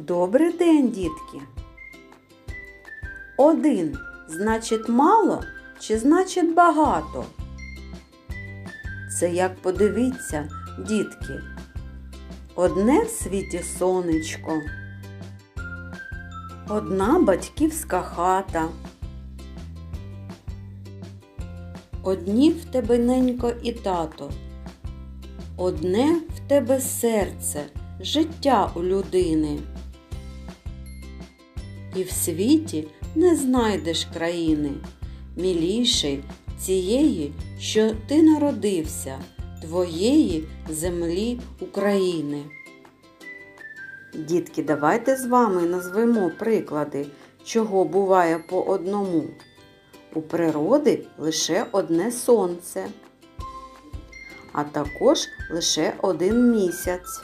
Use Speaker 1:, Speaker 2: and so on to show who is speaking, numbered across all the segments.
Speaker 1: Добрий день, дітки. Один значить мало чи значить багато? Це як подивіться, дітки. Одне в світі сонечко, одна батьківська хата. Одні в тебе ненько і тато, одне в тебе серце, життя у людини. І в світі не знайдеш країни, міліший цієї, що ти народився, твоєї землі України. Дітки, давайте з вами назвемо приклади, чого буває по одному. У природи лише одне сонце, а також лише один місяць.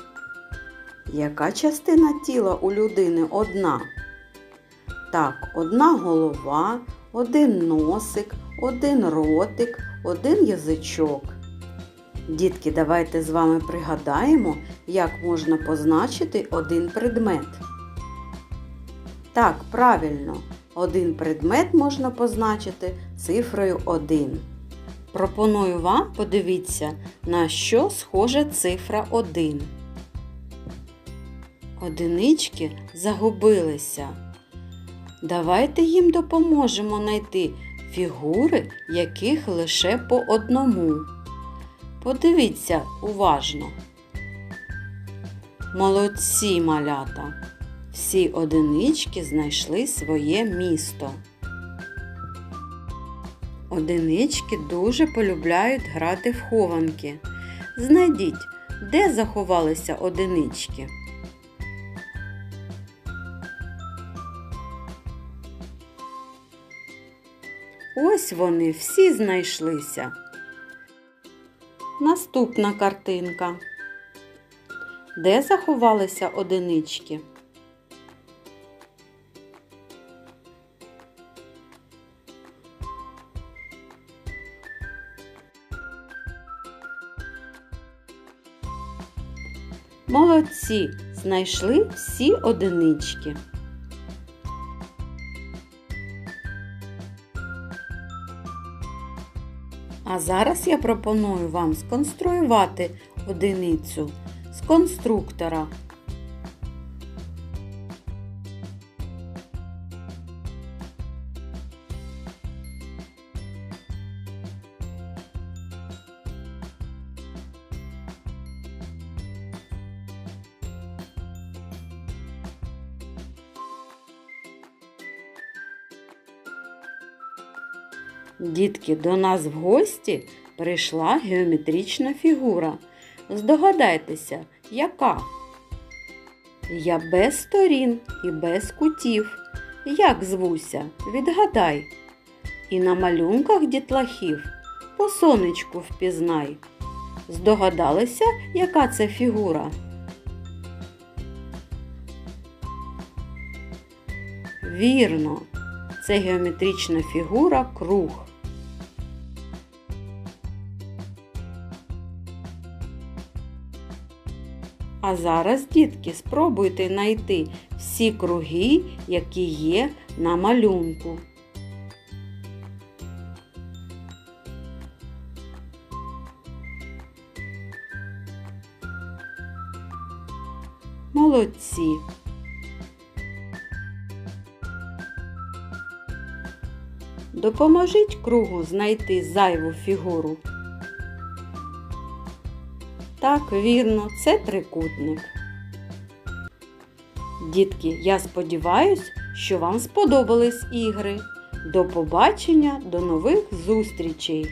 Speaker 1: Яка частина тіла у людини одна? Так, одна голова, один носик, один ротик, один язичок. Дітки, давайте з вами пригадаємо, як можна позначити один предмет. Так, правильно, один предмет можна позначити цифрою 1. Пропоную вам подивіться, на що схожа цифра 1. Одинички загубилися. Давайте їм допоможемо знайти фігури, яких лише по одному. Подивіться уважно. Молодці малята. Всі одинички знайшли своє місто. Одинички дуже полюбляють грати в хованки. Знайдіть, де заховалися одинички. Ось вони всі знайшлися. Наступна картинка. Де заховалися одинички? Молодці, знайшли всі одинички. А зараз я пропоную вам сконструювати одиницю з конструктора. Дітки, до нас в гості прийшла геометрична фігура. Здогадайтеся, яка? Я без сторін і без кутів. Як звуся? Відгадай. І на малюнках дітлахів по сонечку впізнай. Здогадалися, яка це фігура? Вірно, це геометрична фігура круг. А зараз, дітки, спробуйте знайти всі круги, які є на малюнку. Молодці. Допоможіть кругу знайти зайву фігуру. Так, вірно, це трикутник. Дітки, я сподіваюсь, що вам сподобались ігри. До побачення, до нових зустрічей!